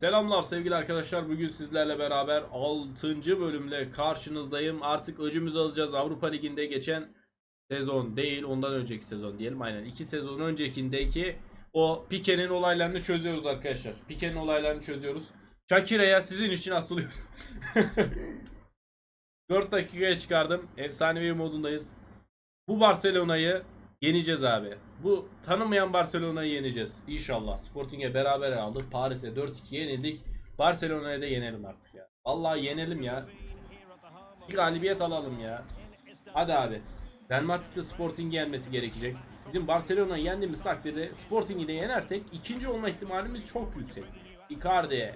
Selamlar sevgili arkadaşlar. Bugün sizlerle beraber 6. bölümle karşınızdayım. Artık öcümüzü alacağız. Avrupa Ligi'nde geçen sezon değil, ondan önceki sezon diyelim. Aynen 2 sezon öncekindeki o Pike'nin olaylarını çözüyoruz arkadaşlar. Pike'nin olaylarını çözüyoruz. Shakire'ye sizin için asılıyor. 4 dakikaya çıkardım. Efsanevi modundayız. Bu Barcelona'yı yeneceğiz abi. Bu tanımayan Barcelona'yı yeneceğiz. İnşallah. Sporting'e beraber aldık. Paris'e 4-2 yenildik. Barcelona'ya da yenelim artık ya. Vallahi yenelim ya. Bir galibiyet alalım ya. Hadi abi. Madrid'de Sporting'i yenmesi gerekecek. Bizim Barcelona'yı yendiğimiz takdirde Sporting'i de yenersek ikinci olma ihtimalimiz çok yüksek. Icardi.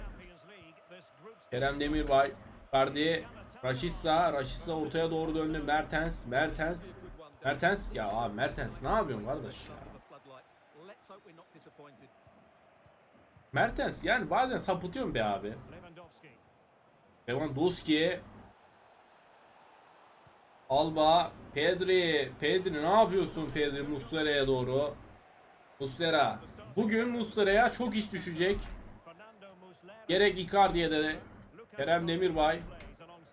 Kerem Demirbay. Icardi. Raşitsa. Raşitsa ortaya doğru döndü. Mertens. Mertens. Mertens. Ya abi Mertens ne yapıyorsun kardeş ya? Mertens yani bazen sapıtıyorum be abi. Lewandowski. Alba. Pedri. Pedri ne yapıyorsun Pedri Muslera'ya doğru. Muslera. Bugün Muslera'ya çok iş düşecek. Gerek Icardi'ye de Kerem Demirbay.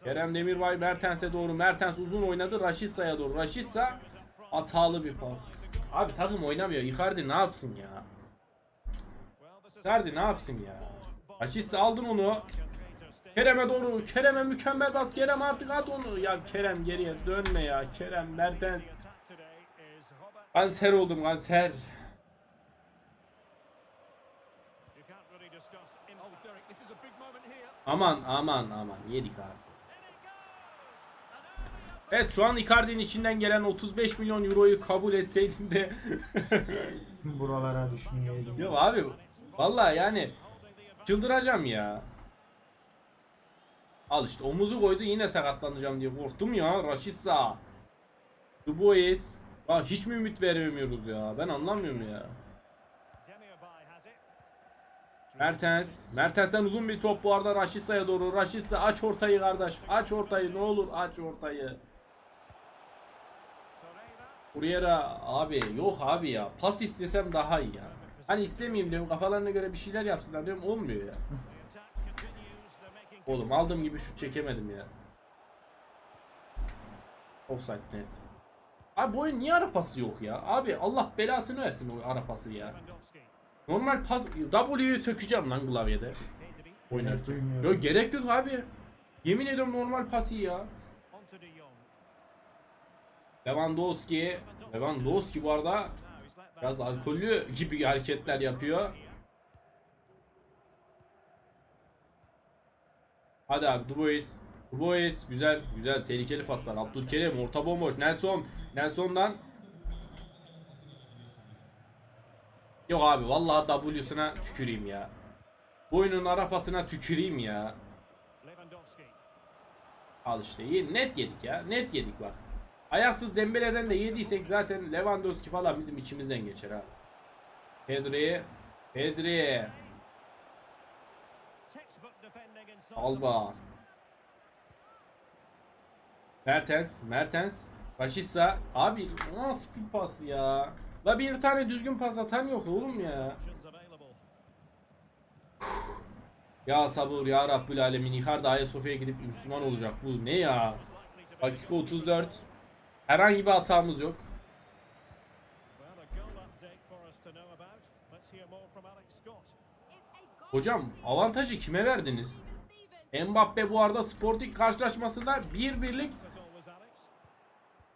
Kerem Demirbay Mertens'e doğru. Mertens uzun oynadı. Raşitsa'ya doğru. Raşitsa hatalı bir pas. Abi takım oynamıyor. Icardi ne yapsın ya? Icardi ne yapsın ya? Raşitsa aldın onu. Kerem'e doğru. Kerem'e mükemmel pas. Kerem artık at onu. Ya Kerem geriye dönme ya. Kerem Mertens. Kanser oldum kanser. Aman aman aman yedik abi. Evet şu an Icardi'nin içinden gelen 35 milyon euroyu kabul etseydim de Buralara düşmeyeydim. Yok abi vallahi yani çıldıracağım ya. Al işte omuzu koydu yine sakatlanacağım diye korktum ya Rashica. Dubois. Ya hiç mi ümit veremiyoruz ya? Ben anlamıyorum ya. Mertens. Mertens'ten uzun bir top bu arada Raşitsa'ya doğru. Raşitsa aç ortayı kardeş. Aç ortayı ne olur aç ortayı. Kuriyera abi yok abi ya. Pas istesem daha iyi ya. Hani istemeyeyim diyorum kafalarına göre bir şeyler yapsınlar diyorum olmuyor ya. Oğlum aldığım gibi şut çekemedim ya. Offside net. Abi bu oyun niye ara pası yok ya? Abi Allah belasını versin o ara pası ya. Normal pas W'yu sökeceğim lan klavyede. Oynarken. Yok gerek yok abi. Yemin ediyorum normal pası ya. Lewandowski. Lewandowski bu arada biraz alkollü gibi hareketler yapıyor. Hadi abi Dubois. Dubois güzel güzel tehlikeli paslar. Abdülkerim orta bomboş. Nelson. Nelson'dan Yok abi vallahi W'suna tüküreyim ya. Bu oyunun arapasına tüküreyim ya. Al işte net yedik ya. Net yedik bak. Ayaksız Dembele'den de yediysek zaten Lewandowski falan bizim içimizden geçer abi. Pedri. Pedri. Alba. Mertens. Mertens. Rashica. Abi nasıl bir pas ya? La bir tane düzgün pas atan yok oğlum ya. Ya sabır ya Rabbül Alemin. Icardi Ayasofya'ya gidip Müslüman olacak. Bu ne ya? Dakika 34. Herhangi bir hatamız yok. Hocam avantajı kime verdiniz? Mbappe bu arada Sporting karşılaşmasında bir birlik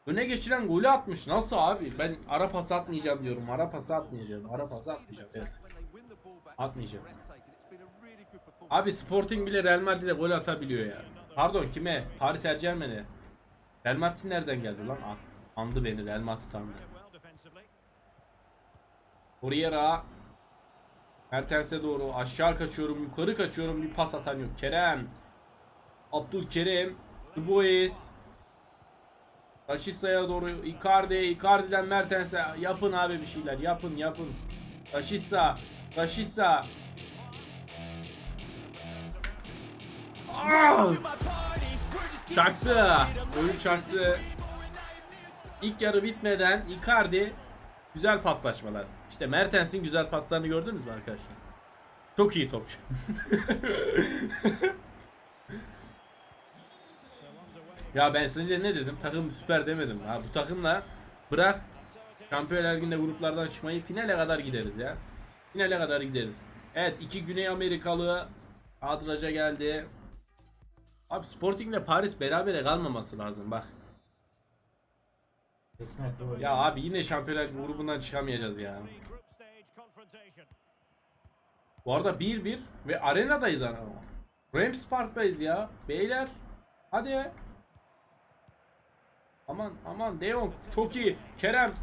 öne geçiren golü atmış. Nasıl abi? Ben ara pas atmayacağım diyorum. Ara pas atmayacağım. Ara pas atmayacağım. Evet. Atmayacağım. Abi Sporting bile Real Madrid'e gol atabiliyor ya. Pardon kime? Paris Saint Germain'e. Real nereden geldi lan? Ah, andı beni Real Madrid sandı. Corriera. Mertens'e doğru aşağı kaçıyorum, yukarı kaçıyorum. Bir pas atan yok. Kerem. Abdülkerim. Dubois. Raşitsa'ya doğru Icardi, Icardi'den Mertens'e yapın abi bir şeyler yapın yapın. Raşitsa, Raşitsa. Ah! Çaktı. Oyun çaktı. İlk yarı bitmeden Icardi güzel paslaşmalar. İşte Mertens'in güzel paslarını gördünüz mü arkadaşlar? Çok iyi topçu. ya ben size ne dedim? Takım süper demedim. Ha bu takımla bırak Şampiyonlar Ligi'nde gruplardan çıkmayı finale kadar gideriz ya. Finale kadar gideriz. Evet iki Güney Amerikalı Adraja geldi. Abi Sporting ile Paris berabere kalmaması lazım bak. Ya abi yine Şampiyonlar grubundan çıkamayacağız ya. Bu arada 1-1 ve arenadayız ana. Rams Park'tayız ya. Beyler. Hadi. Aman aman De Jong çok iyi. Kerem.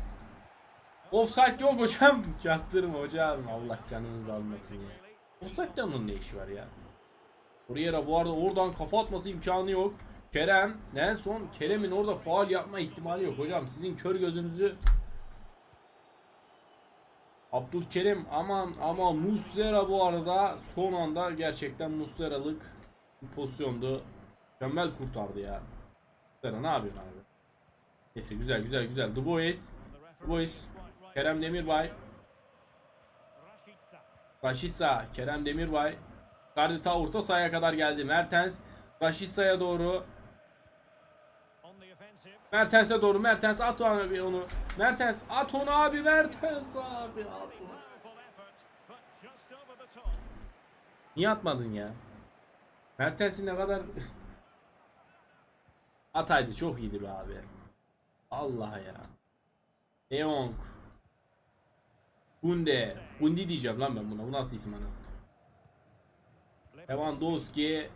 Offside yok hocam. Çaktırma hocam. Allah canınızı almasın ya. Offside'de onun ne işi var ya? Torreira bu arada oradan kafa atması imkanı yok. Kerem, Nelson, Kerem'in orada faal yapma ihtimali yok hocam. Sizin kör gözünüzü Abdülkerim aman ama Muslera bu arada son anda gerçekten Muslera'lık bir pozisyondu. Mükemmel kurtardı ya. Muslera ne yapıyorsun abi? Neyse güzel güzel güzel. Du Bois, Du Bois, Kerem Demirbay, Raşitsa, Kerem Demirbay. Gardi ta orta sahaya kadar geldi. Mertens, Raşitsa'ya doğru. Mertens'e doğru. Mertens at abi onu. Mertens at onu abi. Mertens abi. At. Niye atmadın ya? Mertens'in ne kadar ataydı çok iyiydi be abi. Allah ya. De Jong. Kunde. Kundi diyeceğim lan ben buna. Bu nasıl isim ana? Lewandowski.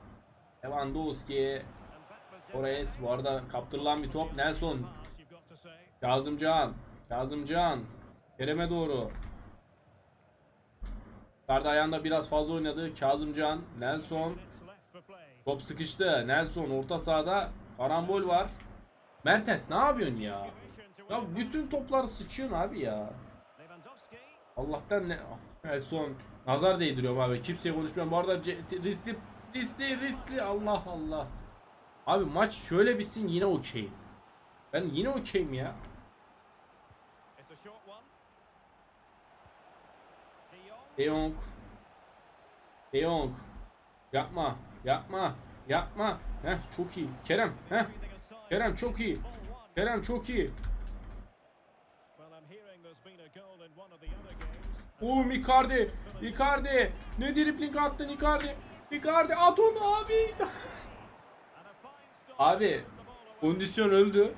Lewandowski. Torres bu arada kaptırılan bir top. Nelson. Kazımcan. Kazımcan. Kerem'e doğru. Karda ayağında biraz fazla oynadı. Kazımcan. Nelson. Top sıkıştı. Nelson orta sahada. Karambol var. Mertens ne yapıyorsun ya? Ya bütün topları sıçıyorsun abi ya. Allah'tan ne... Ah, Nelson. Nazar değdiriyorum abi. Kimseye konuşmuyorum. Bu arada riskli, riskli, riskli. Allah Allah. Abi maç şöyle bitsin yine okey. Ben yine okeyim ya. De Jong. De Jong. Yapma. Yapma. Yapma. Heh çok iyi. Kerem. Heh. Kerem çok iyi. Kerem çok iyi. Oo Icardi. Icardi. Ne dribling attın Icardi. Icardi at onu abi. Abi kondisyon öldü.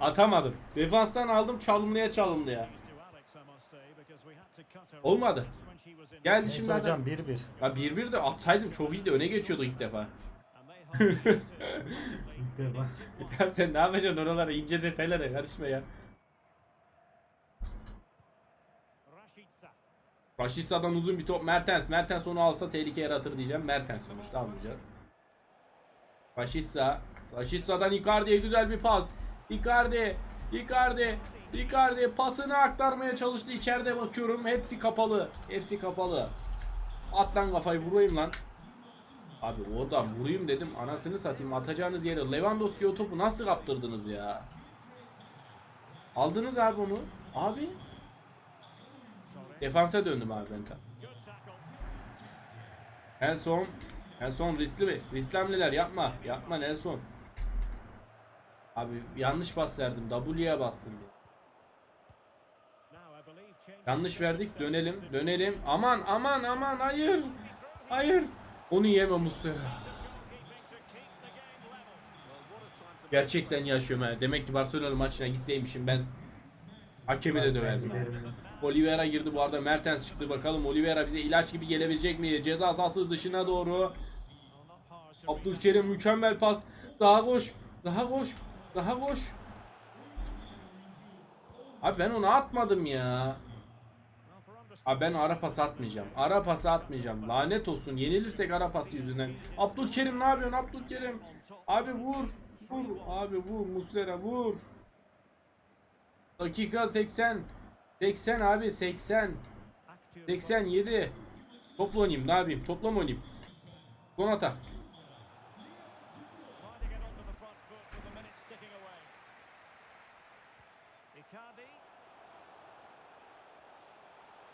Atamadım. Defanstan aldım çalımlıya çalımlıya. Olmadı. Geldi Neyse şimdi hocam adam. 1-1. Ya 1-1 de atsaydım çok iyiydi. Öne geçiyordu ilk defa. İlk defa. Ya sen ne yapacaksın oralara ince detaylara karışma ya. Raşitsa'dan uzun bir top. Mertens. Mertens onu alsa tehlike yaratır diyeceğim. Mertens sonuçta almayacak. Raşitsa. Raşitsa'dan Icardi'ye güzel bir pas. Icardi. Icardi. Icardi pasını aktarmaya çalıştı. İçeride bakıyorum. Hepsi kapalı. Hepsi kapalı. At lan kafayı vurayım lan. Abi oradan vurayım dedim. Anasını satayım. Atacağınız yere Lewandowski o topu nasıl kaptırdınız ya? Aldınız abi onu. Abi. Defansa döndüm abi ben tam. Nelson. Nelson riskli mi? Riskli hamleler yapma. Yapma Nelson. Abi yanlış pas verdim. W'ye bastım. ya. Yanlış verdik. Dönelim. Dönelim. Aman aman aman hayır. Hayır. Onu yeme Muslera. Gerçekten yaşıyorum ha. Demek ki Barcelona maçına gitseymişim ben hakemi de döverdim. Oliveira girdi bu arada Mertens çıktı bakalım Oliveira bize ilaç gibi gelebilecek mi? Ceza sahası dışına doğru. Abdülkerim mükemmel pas. Daha koş. Daha koş. Daha koş. Abi ben onu atmadım ya. Abi ben ara pas atmayacağım. Ara pas atmayacağım. Lanet olsun. Yenilirsek ara pası yüzünden. Abdülkerim ne yapıyorsun Abdülkerim? Abi vur. Vur. Abi vur. Muslera vur. Dakika 80. 80 abi 80. 87. Topla oynayayım ne yapayım? Topla mı oynayayım? Donata.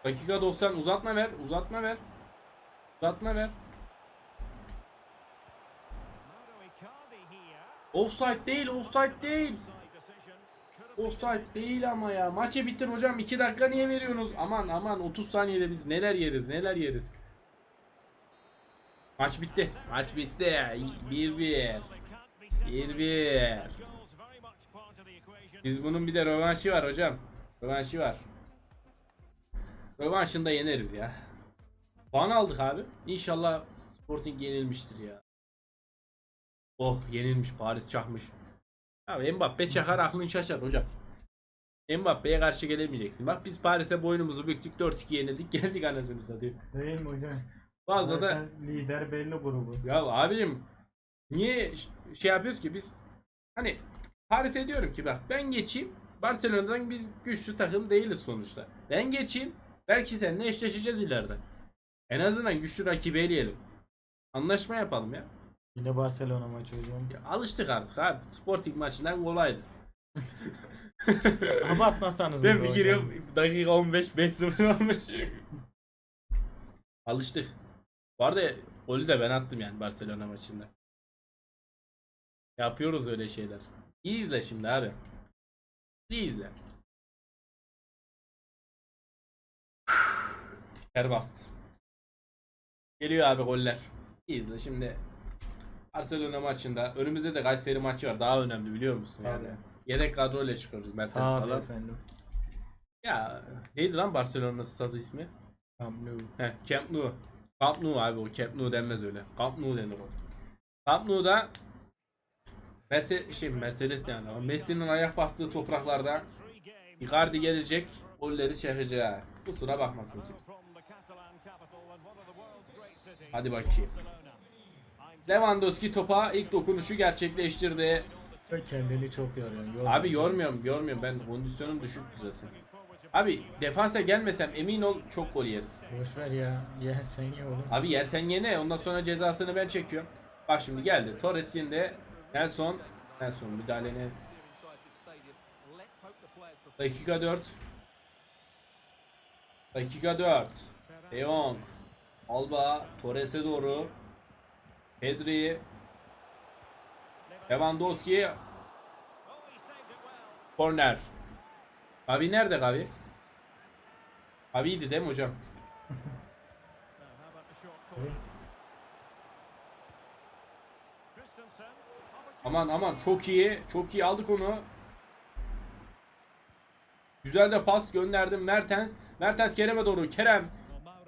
Dakika 90 uzatma ver. Uzatma ver. Uzatma ver. Offside değil, offside değil. Offside değil ama ya. Maçı bitir hocam. 2 dakika niye veriyorsunuz? Aman aman 30 saniyede biz neler yeriz neler yeriz. Maç bitti. Maç bitti. 1-1. Well, it can't be said. 1-1. Goals very much part of the equation. Biz bunun bir de rövanşı var hocam. Rövanşı var. Rövanşında yeneriz ya. Puan aldık abi. İnşallah Sporting yenilmiştir ya. Oh yenilmiş Paris çakmış. Abi Mbappe çakar aklın şaşar hocam. Mbappe'ye karşı gelemeyeceksin. Bak biz Paris'e boynumuzu büktük 4-2 yenildik geldik anasını satayım. Değil mi hocam? Fazla da lider belli grubu. ya abicim niye şey yapıyoruz ki biz hani Paris'e diyorum ki bak ben geçeyim Barcelona'dan biz güçlü takım değiliz sonuçta. Ben geçeyim belki seninle eşleşeceğiz ileride. En azından güçlü rakibi eleyelim. Anlaşma yapalım ya. Yine Barcelona maçı hocam. ya alıştık artık abi. Sporting maçından kolaydı. Abartmasanız Ben mı bir giriyorum dakika 15 5-0 olmuş. Alıştık. Bu arada golü de ben attım yani Barcelona maçında. Yapıyoruz öyle şeyler. İyi izle şimdi abi. İyi izle. Ter bastı. Geliyor abi goller. İyi izle şimdi. Barcelona maçında önümüzde de Kayseri maçı var. Daha önemli biliyor musun yani. Tabii. Yedek kadroyla çıkıyoruz Mertens Tabii falan. efendim. Ya neydi lan Barcelona'nın stadı ismi? Camp Nou. He Camp Nou. Camp Nou abi o Camp Nou denmez öyle. Camp Nou denir o. Camp Nou'da Mercedes, şey Mercedes yani ama Messi'nin ayak bastığı topraklarda. Icardi gelecek golleri çekecek. Kusura bakmasın kimse. Hadi bakayım. Lewandowski topa ilk dokunuşu gerçekleştirdi. Kendini çok yoruyorsun. yorma Abi yormuyorum yormuyorum ben kondisyonum düşüktü zaten. Abi defansa gelmesem emin ol çok gol yeriz. Boş ver ya. Ye, sen ye oğlum. Abi yersen yene ondan sonra cezasını ben çekiyorum. Bak şimdi geldi. Torres şimdi Nelson Nelson müdahale ne? Dakika 4. Dakika 4. De Jong. Alba Torres'e doğru. Pedri. Lewandowski. Corner. Gavi nerede Gavi? Gavi'ydi değil mi hocam? Aman aman çok iyi. Çok iyi aldık onu. Güzel de pas gönderdim Mertens. Mertens Kerem'e doğru. Kerem.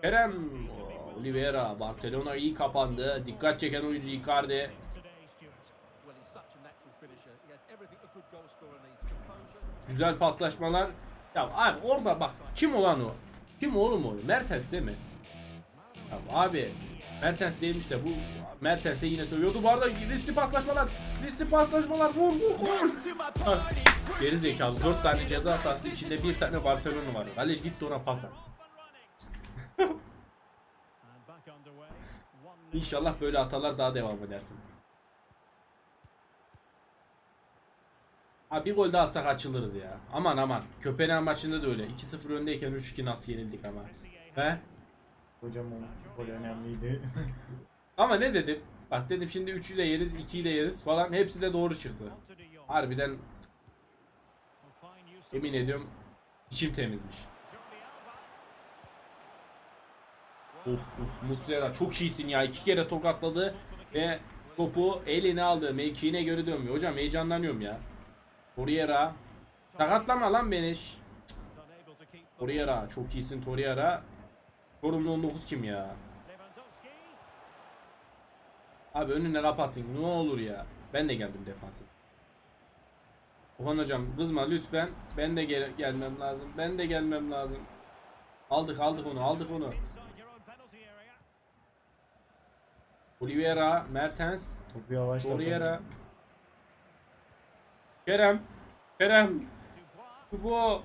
Kerem. Oliveira. Barcelona iyi kapandı. Dikkat çeken oyuncu Icardi. Güzel paslaşmalar. Ya abi orada bak kim olan o? Kim oğlum o? Mertens değil mi? Ya abi Mertens değilmiş de bu Mertens'e yine söylüyordu. Bu arada riskli paslaşmalar. Riskli paslaşmalar. Vur vur vur. Geri zekalı. 4 tane ceza sahası içinde bir tane Barcelona var. Kaleci gitti ona pas at. İnşallah böyle hatalar daha devam edersin. Abi bir gol daha atsak açılırız ya. Aman aman. Köpenhag maçında da öyle. 2-0 öndeyken 3-2 nasıl yenildik ama. He? Hocam o gol önemliydi. Ama ne dedim? Bak dedim şimdi 3 ile yeriz, 2 ile yeriz falan. Hepsi de doğru çıktı. Harbiden emin ediyorum içim temizmiş. Jordi Alba. Of of Muslera çok iyisin ya. iki kere tokatladı ve topu eline aldı. Mevkiine göre dönmüyor. Hocam heyecanlanıyorum ya. Torreira. Sakatlama lan beni. Torreira. Çok iyisin Torreira. Sorumlu 19 kim ya? Abi önüne kapatın. Ne olur ya. Ben de geldim defansa. Okan hocam kızma lütfen. Ben de gel- gelmem lazım. Ben de gelmem lazım. Aldık aldık onu aldık onu. Oliveira, Mertens, Topu yavaşlat. Torreira. Kerem. Kerem. Dubois.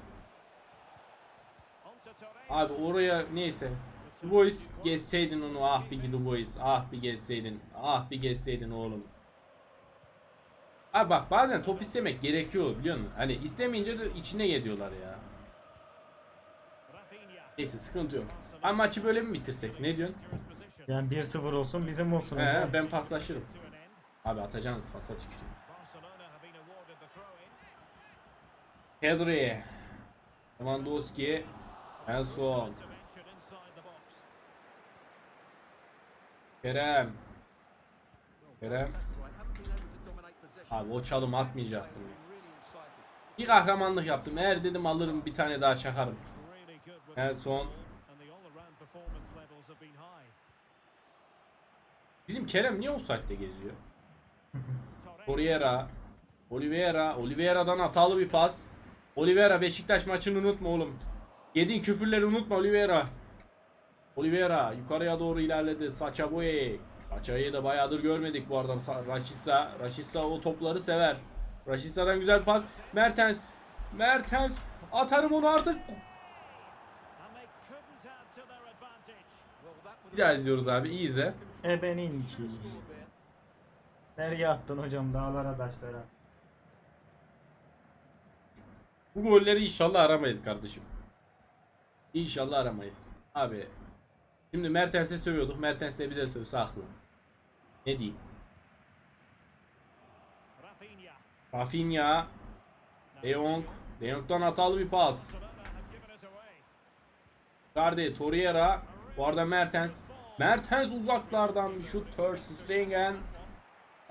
Torreira. abi oraya neyse. Du Bois geçseydin onu ah bir Du Bois ah bir geçseydin ah bir geçseydin oğlum. Abi bak bazen top istemek gerekiyor biliyor musun? Hani istemeyince de içine geliyorlar ya. Neyse sıkıntı yok. Ama maçı böyle mi bitirsek? Ne diyorsun? Yani 1-0 olsun bizim olsun He, hocam. ben paslaşırım. Abi atacağınız pasa tüküreyim. Pedri. Lewandowski. The box. Kerem. Kerem. Abi o çalım atmayacaktım. Bir kahramanlık yaptım. Eğer dedim alırım bir tane daha çakarım. Really good Bizim Kerem niye offside'de geziyor? Torreira. Oliveira. Oliveira. Oliveira'dan hatalı bir pas. Oliveira Beşiktaş maçını unutma oğlum. Yediğin küfürleri unutma Oliveira. Oliveira yukarıya doğru ilerledi. Saça Boye. Saça'yı da bayağıdır görmedik bu arada. Sa- Raşitsa. Raşitsa o topları sever. Raşitsa'dan güzel pas. Mertens. Mertens. Atarım onu artık. Bir daha izliyoruz abi. İyi izle. Ebenin ki. Nereye attın hocam dağlara taşlara? Bu golleri inşallah aramayız kardeşim. İnşallah aramayız. Abi. Şimdi Mertens'e sövüyorduk. Mertens de bize sövse haklı. Ne diyeyim? Rafinha. De Jong. De Jong'dan hatalı bir pas. Garde, Torreira. Bu arada Mertens. Mertens uzaklardan bir şut. Ter Stegen.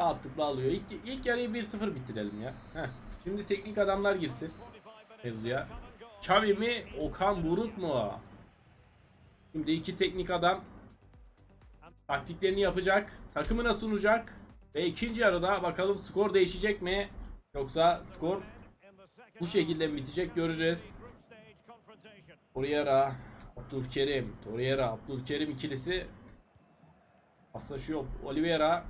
Rahatlıkla alıyor. İlk, ilk yarıyı 1-0 bitirelim ya. Heh. Şimdi teknik adamlar girsin. 45 minutes Mevzuya. Xavi mi? Okan Buruk mu? Şimdi iki teknik adam taktiklerini yapacak. Takımına sunacak. Ve ikinci yarıda bakalım skor değişecek mi? Yoksa skor bu şekilde mi bitecek göreceğiz. Torreira, Abdülkerim, Torreira, Abdülkerim ikilisi paslaşıyor. Oliveira,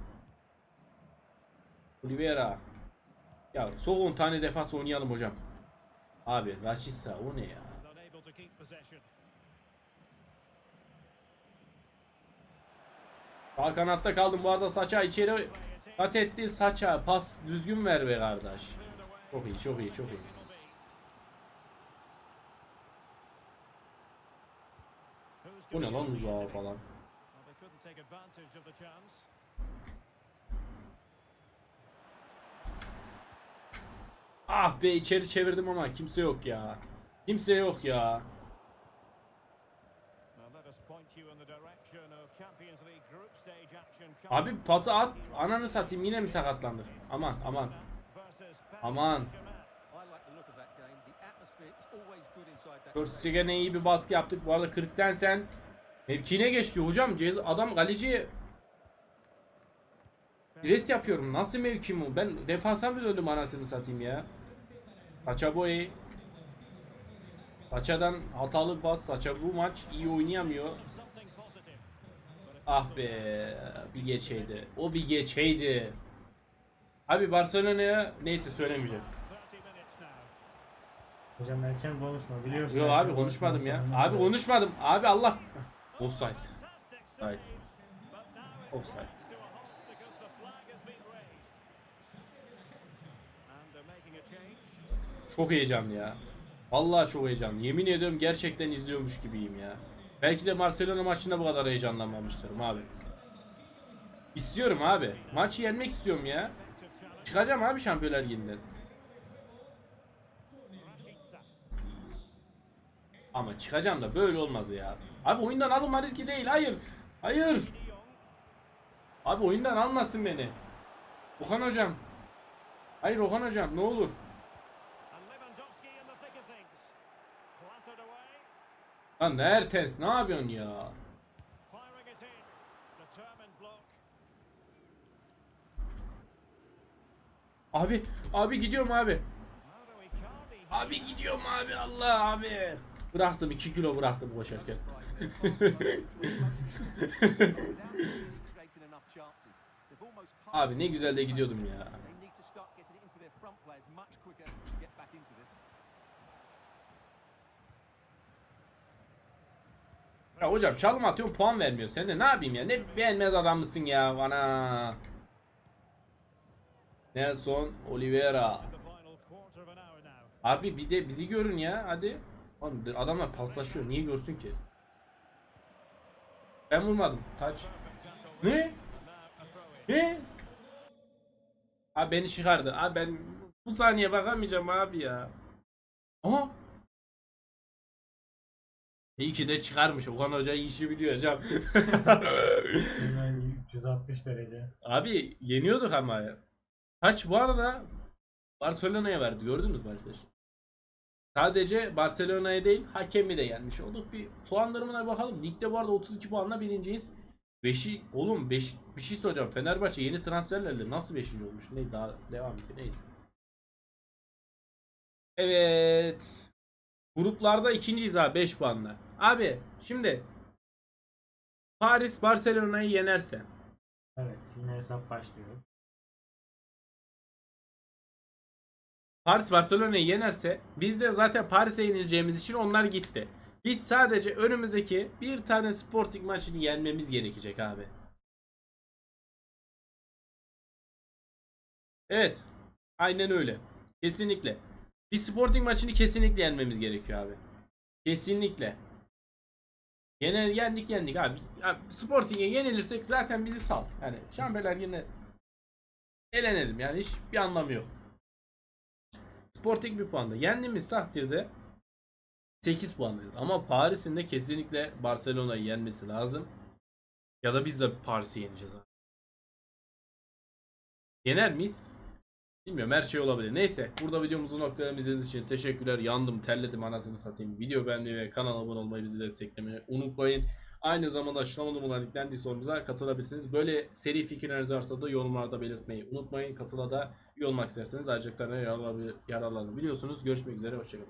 Oliveira. Ya son 10 tane defans oynayalım hocam. Abi Rashica o ne ya? Sağ kanatta kaldım bu arada saça içeri kat etti saça pas düzgün ver be kardeş. Çok iyi çok iyi çok iyi. Bu ne lan uzağa falan. Ah be içeri çevirdim ama kimse yok ya. Kimse yok ya. Abi pası at ananı satayım yine mi sakatlandı? Aman aman. Aman. Stadium. Stegen'e iyi bir baskı yaptık. Bu arada Christensen mevkine geçti hocam. Cez adam kaleci Pres yapıyorum. Nasıl mevkim o? Ben defansa mı döndüm anasını satayım ya? Saça boy. Saçadan hatalı pas. Saça bu maç iyi oynayamıyor. Ah be. Bir geçeydi. O bir geçeydi. Abi Barcelona'ya neyse söylemeyeceğim. 30 minutes now. Hocam erken konuşma biliyorsun. Yok abi konuşmadım ya. Abi konuşmadım. Abi Allah. Offside. Right. Offside. Çok heyecanlı ya. Vallahi çok heyecanlı. Yemin ediyorum gerçekten izliyormuş gibiyim ya. Belki de Barcelona maçında bu kadar heyecanlanmamıştırım abi. İstiyorum abi. Maçı yenmek istiyorum ya. Çıkacağım abi Şampiyonlar Ligi'nden. Ama çıkacağım da böyle olmaz ya. Abi oyundan alınma riski değil. Hayır. Hayır. Abi oyundan almasın beni. Okan hocam. Hayır Okan hocam ne olur. Lan Mertens ne yapıyorsun ya? Abi abi gidiyorum abi. Abi gidiyorum abi Allah abi. Bıraktım 2 kilo bıraktım koşarken. Abi ne güzel de gidiyordum ya. Ya hocam çalım atıyorum puan vermiyor. Sen de ne yapayım ya? Ne beğenmez adam mısın ya bana? Nelson Oliveira. Abi bir de bizi görün ya hadi. Adamlar paslaşıyor. Niye görsün ki? Ben vurmadım. Taç. Ne? Ne? Abi beni çıkardı. Abi ben bu saniye bakamayacağım abi ya. Aha. İyi ki de çıkarmış. Okan Hoca işi biliyor hocam. 360 derece. Abi yeniyorduk ama. Kaç bu arada Barcelona'ya verdi gördünüz mü arkadaşlar? Sadece Barcelona'ya değil hakemi de yenmiş olduk. Bir puan durumuna bakalım. Ligde bu arada 32 puanla birinciyiz. Beşi oğlum beş, bir şey soracağım. Fenerbahçe yeni transferlerle nasıl 5. olmuş? Ne daha devam etti neyse. Evet. Gruplarda ikinciyiz abi 5 puanla. Abi şimdi Paris Barcelona'yı yenerse Evet yine hesap başlıyor. Paris Barcelona'yı yenerse biz de zaten Paris'e yenileceğimiz için onlar gitti. Biz sadece önümüzdeki bir tane Sporting maçını yenmemiz gerekecek abi. Evet. Aynen öyle. Kesinlikle. Bir Sporting maçını kesinlikle yenmemiz gerekiyor abi. Kesinlikle. Yine yendik yendik abi. abi Sporting'e yenilirsek zaten bizi sal. Yani Şampiyoner yine elenelim yani hiç bir anlamı yok. Sporting bir puanda. Yendiğimiz takdirde 8 puandayız. Ama Paris'in de kesinlikle Barcelona'yı yenmesi lazım. Ya da biz de Paris'i yeneceğiz. Yener miyiz? Bilmiyorum her şey olabilir. Neyse burada videomuzu noktalarını izlediğiniz için teşekkürler. Yandım terledim anasını satayım. Video beğenmeyi ve kanala abone olmayı bizi desteklemeyi unutmayın. Aynı zamanda aşağıma numaralar linklendiği sorumuza katılabilirsiniz. Böyle seri fikirleriniz varsa da yorumlarda belirtmeyi unutmayın. Katıla da üye olmak isterseniz ayrıcalıklarına yararlanabiliyorsunuz. Görüşmek üzere. Hoşçakalın.